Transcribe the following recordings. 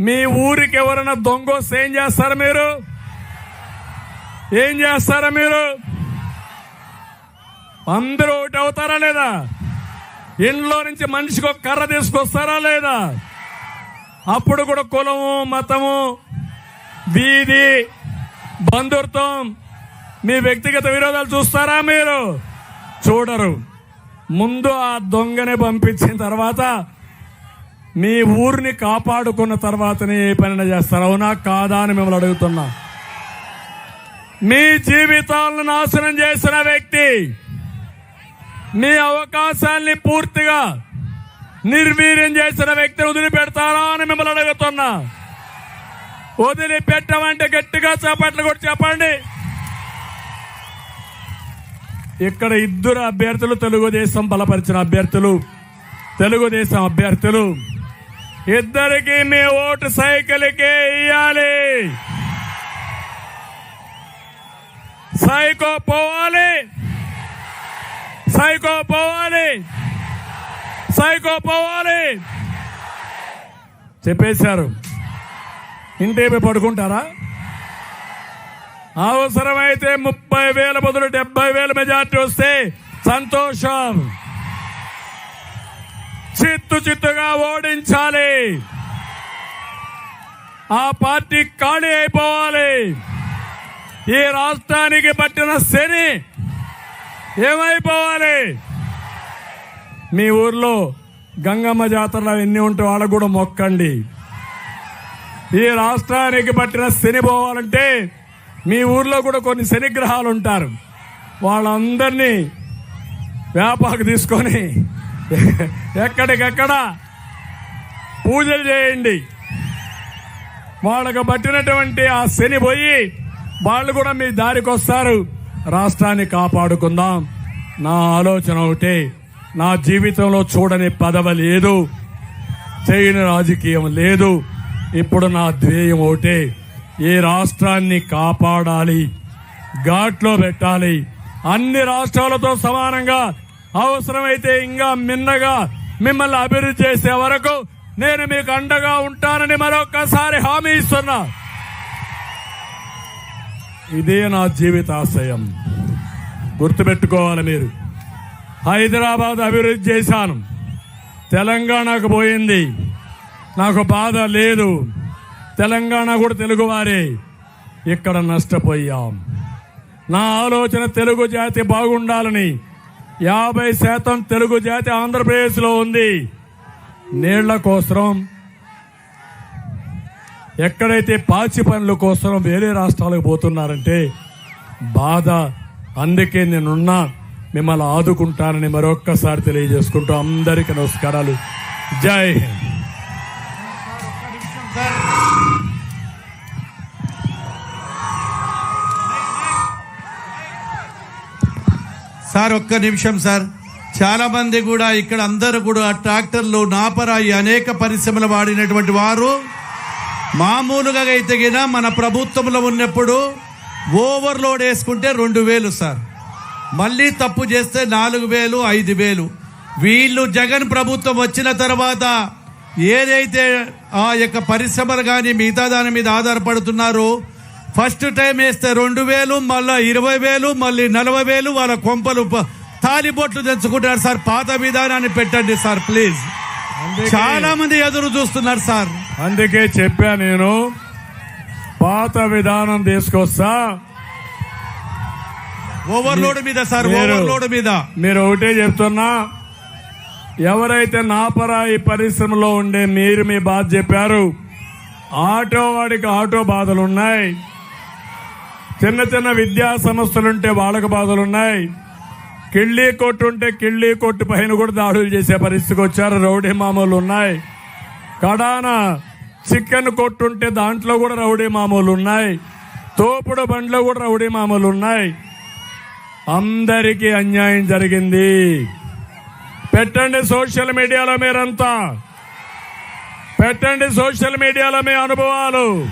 మీ ఊరికి ఎవరైనా దొంగ ఏం చేస్తారా మీరు? ఏం చేస్తారా మీరు? అందరూ ఒకటి అవుతారా లేదా? ఇంట్లో నుంచి మనిషికి ఒక కర్ర తీసుకొస్తారా లేదా? అప్పుడు కూడా కులము మతము వీధి బంధుత్వం మీ వ్యక్తిగత విరోధాలు చూస్తారా మీరు? చూడరు. ముందు ఆ దొంగని పంపించిన తర్వాత మీ ఊరిని కాపాడుకున్న తర్వాతనే ఏ పనిన చేస్తారు. అవునా? కాదా అని మిమ్మల్ని అడుగుతున్నా. మీ జీవితాలను నాశనం చేసిన వ్యక్తి మీ అవకాశాన్ని పూర్తిగా నిర్వీర్యం చేసిన వ్యక్తిని వదిలిపెడతారా అని మిమ్మల్ని అడుగుతున్నా. వదిలిపెట్టమంటే గట్టిగా చేపట్లు కూడా చెప్పండి. ఇక్కడ ఇద్దరు అభ్యర్థులు తెలుగుదేశం బలపరిచిన అభ్యర్థులు తెలుగుదేశం అభ్యర్థులు. ఇద్దరికి మీ ఓటు సైకిల్కే ఇయ్యాలి. సైకో పోవాలి. సైకో పోవాలి. సైకో పోవాలి. చెప్పేశారు. ఇంటేపై పడుకుంటారా? అవసరమైతే ముప్పై వేల బదులు డెబ్బై వేల మెజార్టీ వస్తే సంతోషం. చిత్తు చిత్తుగా ఓడించాలి. ఆ పార్టీ ఖాళీ అయిపోవాలి. ఈ రాష్ట్రానికి పట్టిన శని ఏమైపోవాలి? మీ ఊర్లో గంగమ్మ జాతరలు ఎన్ని ఉంటే వాళ్ళకు కూడా మొక్కండి. ఈ రాష్ట్రానికి పట్టిన శని పోవాలంటే మీ ఊర్లో కూడా కొన్ని శనిగ్రహాలు ఉంటారు. వాళ్ళందరినీ వేపాకు తీసుకొని ఎక్కడికెక్కడ పూజలు చేయండి. వాళ్ళకు పట్టినటువంటి ఆ శని పోయి వాళ్ళు కూడా మీ దారికి వస్తారు. రాష్ట్రాన్ని కాపాడుకుందాం. నా ఆలోచన ఒకటే. నా జీవితంలో చూడని పదవ లేదు. చేయని రాజకీయం లేదు. ఇప్పుడు నా ధ్యేయం ఒకటే. ఈ రాష్ట్రాన్ని కాపాడాలి. ఘాట్లో పెట్టాలి. అన్ని రాష్ట్రాలతో సమానంగా అవసరమైతే ఇంకా మిన్నగా మిమ్మల్ని అభివృద్ధి చేసే వరకు నేను మీకు అండగా ఉంటానని మరొకసారి హామీ ఇస్తున్నా. ఇదే నా జీవితాశయం. గుర్తుపెట్టుకోవాలి మీరు. హైదరాబాద్ అభివృద్ధి చేశాను. తెలంగాణకు పోయింది. నాకు బాధ లేదు. తెలంగాణ కూడా తెలుగువారే. ఇక్కడ నష్టపోయాం. నా ఆలోచన తెలుగు జాతి బాగుండాలని యాభై శాతం తెలుగు జాతి ఆంధ్రప్రదేశ్లో ఉంది. నీళ్ళ కోసం ఎక్కడైతే పాచి పనుల కోసం వేరే రాష్ట్రాలకు పోతున్నారంటే బాధ. అందుకే నేనున్నా మిమ్మల్ని ఆదుకుంటానని మరొక్కసారి తెలియజేసుకుంటూ అందరికీ నమస్కారాలు. జై హింద్. సార్ ఒక్క నిమిషం సార్. చాలా మంది కూడా ఇక్కడ అందరూ కూడా ట్రాక్టర్లు నాపరాయి అనేక పరిశ్రమలు వాడినటువంటి వారు. మామూలుగా అయితే మన ప్రభుత్వంలో ఉన్నప్పుడు ఓవర్లోడ్ వేసుకుంటే రెండు వేలు సార్. మళ్ళీ తప్పు చేస్తే నాలుగు వేలు ఐదు వేలు. వీళ్ళు జగన్ ప్రభుత్వం వచ్చిన తర్వాత ఏదైతే ఆ యొక్క పరిశ్రమలు కానీ మిగతా దాని మీద ఆధారపడుతున్నారో ఫస్ట్ టైం వేస్తే రెండు వేలు మళ్ళీ ఇరవై వేలు మళ్ళీ నలభై వేలు వాళ్ళ కొంపలు తాలిబొట్లు తెచ్చుకుంటారు సార్. పాత విధానాన్ని పెట్టండి సార్ ప్లీజ్. చాలా మంది ఎదురు చూస్తున్నారు సార్. అందుకే చెప్పా నేను పాత విధానం తీసుకొస్తా. ఓవర్లోడ్ మీద సార్ ఓవర్లోడ్ మీద. మీరు ఒకటే చెప్తున్నా. ఎవరైతే నాపరాయి పరిశ్రమలో ఉండే మీరు మీ బాధ చెప్పారు ఆటో వాడికి ఆటో బాధలు ఉన్నాయి చిన్న చిన్న విద్యా సంస్థలుంటే వాళ్ళకు బాధలు ఉన్నాయి కిళ్ళీ కొట్టు ఉంటే కిళ్ళీ కొట్టు పైన కూడా దాడులు చేసే పరిస్థితికి వచ్చారు. రౌడీ మామూలు ఉన్నాయి కడాన చికెన్ కొట్టుంటే దాంట్లో కూడా రౌడీ మామూలు ఉన్నాయి తోపుడు బండ్లో కూడా రౌడీ మామూలు ఉన్నాయి అందరికీ అన్యాయం జరిగింది. పెట్టండి సోషల్ మీడియాలో మీరంతా. పెట్టండి సోషల్ మీడియాలో మీ అనుభవాలు.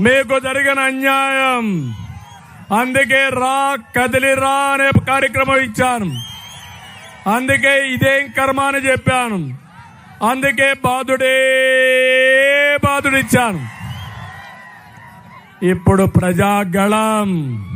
మీకు జరిగిన అన్యాయం. అందుకే రా కదిలి రా అనే కార్యక్రమం ఇచ్చాను. అందుకే ఇదేం కర్మ అని చెప్పాను. అందుకే బాధుడే బాధుడు ఇచ్చాను ఇప్పుడు ప్రజాగళం.